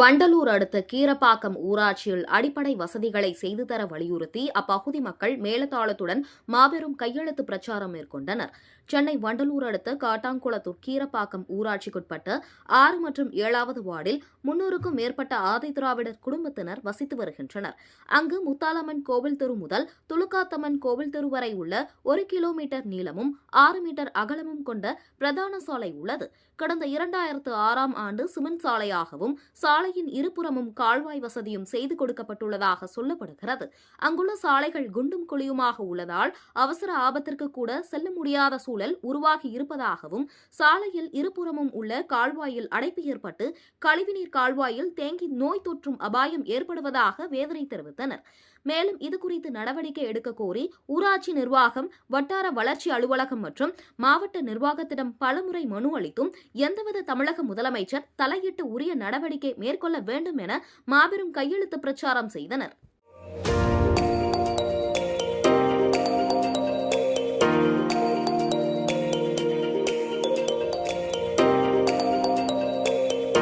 வண்டலூர் அடுத்த கீரப்பாக்கம் ஊராட்சியில் அடிப்படை வசதிகளை செய்து தர வலியுறுத்தி அப்பகுதி மக்கள் மேலதாளத்துடன் மாபெரும் கையெழுத்து பிரச்சாரம் மேற்கொண்டனர். சென்னை வண்டலூர் அடுத்த காட்டாங்குளத்தூர் கீரப்பாக்கம் ஊராட்சிக்குட்பட்ட ஆறு மற்றும் ஏழாவது வார்டில் முன்னூறுக்கும் மேற்பட்ட ஆதி திராவிடர் குடும்பத்தினர் வசித்து வருகின்றனர். அங்கு முத்தாலம்மன் கோவில் தெரு முதல் துலுக்காத்தம்மன் கோவில் தெரு வரை உள்ள ஒரு கிலோமீட்டர் நீளமும் ஆறு மீட்டர் அகலமும் கொண்ட பிரதான சாலை உள்ளது. கடந்த இரண்டாயிரத்து ஆறாம் ஆண்டு சிமெண்ட் சாலையாகவும் சாலையின் இருபுறமும் கால்வாய் வசதியும் செய்து கொடுக்கப்பட்டுள்ளதாக சொல்லப்படுகிறது. அங்குள்ள சாலைகள் குண்டும் குழியுமாக உள்ளதால் அவசர ஆபத்திற்கு கூட செல்ல முடியாத சூழல் உருவாகி இருப்பதாகவும் சாலையில் இருபுறமும் உள்ள கால்வாயில் அடைப்பு ஏற்பட்டு கழிவுநீர் கால்வாயில் தேங்கி நோய் தொற்றும் அபாயம் ஏற்படுவதாக வேதனை தெரிவித்தனர். மேலும் இதுகுறித்து நடவடிக்கை எடுக்க கோரி ஊராட்சி நிர்வாகம் வட்டார வளர்ச்சி அலுவலகம் மற்றும் மாவட்ட நிர்வாகத்திடம் பலமுறை மனு அளித்தும் எந்தவித தமிழக முதலமைச்சர் தலையிட்டு உரிய நடவடிக்கை மேற்கொள்ள மேற்கொள்ள வேண்டும் என மாபெரும் கையெழுத்து பிரச்சாரம் செய்தனர்.